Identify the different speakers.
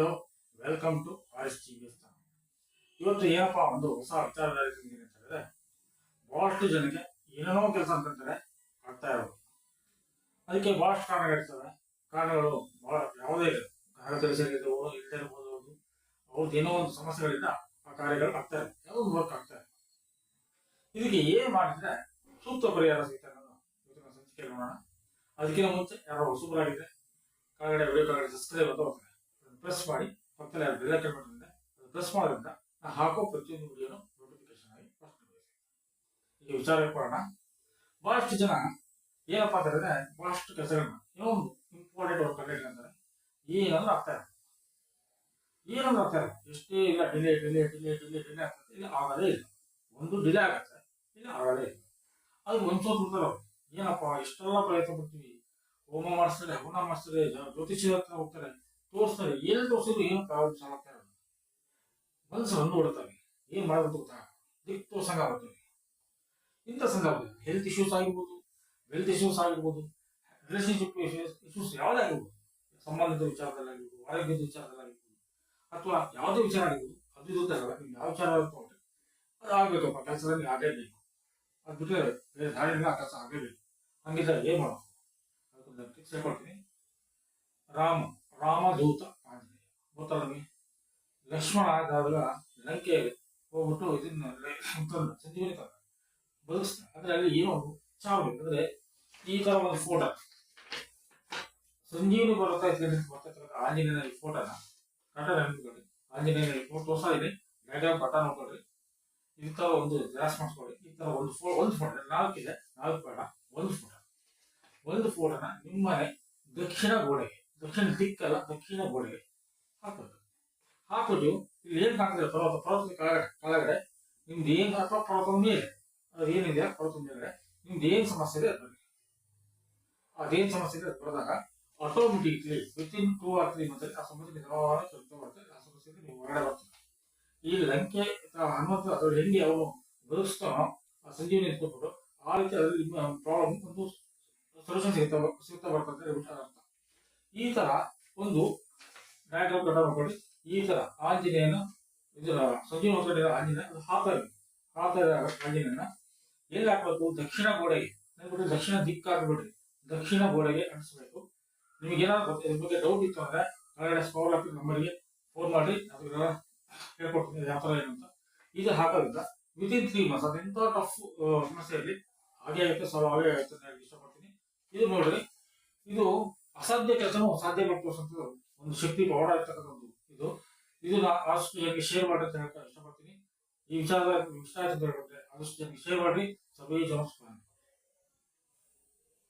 Speaker 1: Hello welcome to Ayush V ಇವತ್ತು ಏನಪ್ಪ ಒಂದು ಹೊಸ ವಿಚಾರಧಾರೆ ಅಂತ ಹೇಳಿದ್ರೆ, ಬಹಳಷ್ಟು ಜನಕ್ಕೆ ಏನೇನೋ ಕೆಲಸ ಅಂತಂತಾರೆ ಆಗ್ತಾ ಇರೋದು. ಅದಕ್ಕೆ ಬಹಳಷ್ಟು ಕಾರಣಗಳಿರ್ತವೆ ಕಾರಣಗಳು ಬಹಳ ಯಾವುದೇ ಇರಲಿ. ಕಾರ್ಯ ಕೆಲಸ ಇಲ್ಲದೇ ಇರ್ಬೋದು ಅವ್ರದ್ದು ಏನೋ ಒಂದು ಸಮಸ್ಯೆಗಳಿಂದ ಆ ಕಾರ್ಯಗಳು ಆಗ್ತಾ ಇರುತ್ತೆ ಯಾವುದೋ ವರ್ಕ್ ಆಗ್ತಾ ಇದೆ ಇದಕ್ಕೆ ಏನ್ ಮಾಡಿದ್ರೆ, ಸೂಕ್ತ ಪರಿಹಾರ ಸಿಗ್ತಾ ಅನ್ನೋದು ಸಂಚಿಕೆ ನೋಡೋಣ. ಅದಕ್ಕಿಂತ ಮುಂಚೆ ಯಾರೋ ಹೊಸಬರಾಗಿದ್ರೆ ಕೆಳಗಡೆ ವಿಡಿಯೋ ಸಬ್ಸ್ಕ್ರೈಬ್ ಅಂತ ಹೋಗ್ತಾರೆ ಪ್ರೆಸ್ ಮಾಡಿ, ಪಕ್ಕದಲ್ಲಿ ಬೆಲ್ ಐಕನ್ ಬಟನ್ ಇದೆ ಪ್ರೆಸ್ ಮಾಡೋದ್ರಿಂದ ನಾನು ಹಾಕೋ ಪ್ರತಿಯೊಂದು ವಿಡಿಯೋನು ನೋಟಿಫಿಕೇಶನ್ ಆಗಿ ಫಸ್ಟ್ ಈಗ ವಿಚಾರ ಕೊಡೋಣ ಬಹಳಷ್ಟು ಜನ ಏನಪ್ಪಾ ಅಂತಂದ್ರೆ ಬಹಳಷ್ಟು ಕೆಲಸಗಳನ್ನ ಇನ್ನೊಂದು ಇಂಪಾರ್ಟೆಂಟ್ ವರ್ಕ್ ಕಂಡಕ್ಟ್ ಅಂತಾರೆ ಏನಂದ್ರೆ ಆಗ್ತಾ ಇಲ್ಲ ಏನಂದ್ರೆ ಆಗ್ತಾ ಇಲ್ಲ ಎಷ್ಟೇ ಇಲ್ಲ delay delay delay delay delay ಆಗ್ತದೆ ಇಲ್ಲ ಆಗೋದೇ ಇಲ್ಲ. ಒಂದು ಡಿಲೇ ಆಗತ್ತೆ, ಇಲ್ಲ ಆಗೋದೇ ಇಲ್ಲ. ಅದು ಸ್ವಲ್ಪ ಬಿಡ್ತಾರೆ ಅವ್ರು. ಏನಪ್ಪ ಇಷ್ಟೆಲ್ಲ ಪ್ರಯತ್ನ ಪಡ್ತೀವಿ. ಹೋಮ ಮಾಡಿಸ್ತಾರೆ ಹವನ ಮಾಡಿಸ್ತಾರೆ ಜ- ಹತ್ರ ಹೋಗ್ತಾರೆ. ತೋರಿಸ್ತಾರೆ. ಏನು ತೋರಿಸಿದ್ರು ಏನು ಪ್ರಾಬ್ಲಮ್ ಸಾಲ್ವ್ ಆಗ್ತಾ ಇರಲ್ಲ ಮನಸ್ಸು ಹೊಡುತ್ತವೆ ಏನು ಮಾಡಬೇಕು ಗೊತ್ತಾ? ದಿಕ್ ತೋರ್ಸಂಗ ಆಗುತ್ತೆ. ಇಂಥ ಸಂದರ್ಭದಲ್ಲಿ ಹೆಲ್ತ್ ಇಶ್ಯೂಸ್ ಆಗಿರ್ಬೋದು ವೆಲ್ತ್ ಇಶ್ಯೂಸ್ ಆಗಿರ್ಬೋದು ರಿಲೇಷನ್ಶಿಪ್ ಇಶ್ಯೂಸ್ ಯಾವುದೇ ಆಗಿರ್ಬೋದು. ಸಂಬಂಧದ ವಿಚಾರದಲ್ಲಿ ಆಗಿರ್ಬೋದು, ಆರೋಗ್ಯದ ವಿಚಾರದಲ್ಲಿ ಆಗಿರ್ಬೋದು, ಅಥವಾ ಯಾವುದೇ ವಿಚಾರ ಆಗಿರ್ಬೋದು, ಅದು ಇರುತ್ತಲ್ಲ ಯಾವ ವಿಚಾರ ಅಂತ ಅದು ಆಗಬೇಕಪ್ಪ, ಕೆಲಸದಲ್ಲಿ ಆಗಲೇಬೇಕು ಅದು ಬಿಟ್ಟರೆ ಬೇರೆ ದಾರಿಯಿಂದ ಆ ಕೆಲಸ ಆಗಲೇಬೇಕು ಹಂಗಿದ್ರೆ ಏನು ಮಾಡೋದು? ಅದಕ್ಕೊಂದು ಟಿಪ್ಸ್ ಹೇಳ್ಕೊಡ್ತೀನಿ ರಾಮ. ರಾಮದೂತ. ಆಂಜನೇಯ ಲಕ್ಷ್ಮಣ ಆದಾಗ ಲಂಕೆ ಹೋಗ್ಬಿಟ್ಟು ಇದನ್ನ ಸಂಜೀವನಿ ತಂದ ಬದುಕಿಸ್ತಾನೆ. ಅಂದ್ರೆ ಅಲ್ಲಿ ಏನೋ ಚಾವು ಅಂದ್ರೆ ಈ ತರ ಒಂದು ಫೋಟೋ ಸಂಜೀವನಿ ಬರ್ತಾ ಇದ್ದ ಬರ್ತಾ ಆಂಜನೇಯನ ಈ ಫೋಟೋನ ಕಟ ನೆನಪಿಕೊಳ್ಳಿ ಆಂಜನೇಯನ ಫೋಟೋ ತೋರ್ಸಾ ಇದೆ ಡೈಗ್ರಾಮ್ ಕಟ ನೋಡ್ಕೊಳ್ರಿ. ಈ ತರ ಒಂದು ಜಾಸ್ ಮಾಡ್ಸ್ಕೊಳ್ಳಿ ಈ ತರ ಒಂದು ಫೋ ಒಂದು ಫೋಟೋ ನಾಲ್ಕಿದೆ, ನಾಲ್ಕು ಬೇಡ, ಒಂದು ಫೋಟೋ ಒಂದು ಫೋಟೋನ ನಿಮ್ಮನೆ ದಕ್ಷಿಣ ಗೋಡೆಗೆ. ದಕ್ಷಿಣ ದಿಕ್ಕಲ್ಲ ದಕ್ಷಿಣ ಗೋಡೆಗೆ ಹಾಕೋದು. ಹಾಕೋದು, ಇಲ್ಲಿ ಏನ್ ಕಾಣ್ತದೆ ಪರ್ವತ ಪರ್ವತದ ಕೆಳಗಡೆ ಕೆಳಗಡೆ ನಿಮ್ದು ಏನು ಅಥವಾ ಪರ್ವತ ಮೇಲೆ. ಅದು ಏನಿದೆ ಪರ್ವತ ಮೇಲ್ಗಡೆ ನಿಮ್ದು ಏನು ಸಮಸ್ಯೆ ಇದೆ ಅದು ಅದೇನು ಸಮಸ್ಯೆ ಇದೆ ಬರೆದಾಗ automatically within two or three month ಆ ಸಮಸ್ಯೆ ನಿಧಾನವಾಗಿ ಸ್ವಲ್ಪ ಬರ್ತದೆ. ಆ ಸಮಸ್ಯೆ ನೀವು ಹೊರಗಡೆ ಬರ್ತದೆ. ಈ ಲಂಕೆ ಹನುಮಂತ ಅದ್ರ ಹೆಂಗೆ ಅವನು ಬದುಕಿಸ್ತಾನೋ ಆ ಸಂಜೀವನಿ ಎತ್ಕೊಟ್ಬಿಟ್ಟು, ಆ ರೀತಿ ಅದ್ರಲ್ಲಿ ಪ್ರಾಬ್ಲಮ್ ಒಂದು ಸೊಲ್ಯೂಷನ್ ಸಿಗ್ತಾ ಸಿಗ್ತಾ ಬರ್ತದೆ ಅರ್ಥ. ಈ ತರ ಒಂದು ಡಯಾಗ್ರಾಮ್ ಕಟ ಮಾಡ್ಕೊಳ್ಳಿ. ಈ ತರ ಆಂಜನೇಯನ ಇದರ ಸಂಜೀವನ ಹೊಸಡಿರೋ ಆಂಜನೇಯ ಅದು ಹಾಕ್ತಾ ಇರೋ ಆಂಜನೇಯನ. ಎಲ್ಲಿ ಹಾಕ್ಬೇಕು? ದಕ್ಷಿಣ ಗೋಡೆಗೆ. ನೆನ್ಬಿಟ್ಟು ದಕ್ಷಿಣ ದಿಕ್ಕು ಹಾಕ್ಬಿಡ್ರಿ ದಕ್ಷಿಣ ಗೋಡೆಗೆ ಅಂಟಿಸ್ಬೇಕು. ನಿಮ್ಗೆ ಏನಾದ್ರು ಬಗ್ಗೆ ಡೌಟ್ ಇತ್ತು ಅಂದ್ರೆ ಕೆಳಗಡೆ ಸ್ಕೋರ್ ಹಾಕಿ ನಂಬರ್ಗೆ ಫೋನ್ ಮಾಡಿ ಅದ್ರ ಹೇಳ್ಕೊಡ್ತೀನಿ. ಯಾವ ಥರ ಏನಂತ ಇದು ಹಾಕೋದ್ರಿಂದ ಇನ್ ತ್ರೀ ಮಂತ್ಸ್ ಅದೆಂತ ಟಫ್ ಸಮಸ್ಯೆಯಲ್ಲಿ ಹಾಗೆ ಆಗುತ್ತೆ ಸಾಲ್ವ್ ಹಾಗೆ ಆಗುತ್ತೆ ಅಂತ ಇಷ್ಟಪಡ್ತೀನಿ. ಇದು ನೋಡ್ರಿ. ಇದು ಅಸಾಧ್ಯ ಕೆಲಸನೂ ಸಾಧ್ಯ ಮಾಡ್ಕೋಸಂತ ಒಂದು ಶಕ್ತಿ ಪ್ರೌಢ ಇರ್ತಕ್ಕಂಥ ಒಂದು ಇದು ಇದು ಆದಷ್ಟು ಜನಕ್ಕೆ ಶೇರ್ ಮಾಡಿ ಅಂತ ಹೇಳ್ತಾ ಇಷ್ಟಪಡ್ತೀನಿ. ಈ ವಿಚಾರದ ಇಷ್ಟ ಆಯ್ತು ಆದಷ್ಟು ಜನಕ್ಕೆ ಶೇರ್ ಮಾಡಿ. ಸಭೆ ಜನ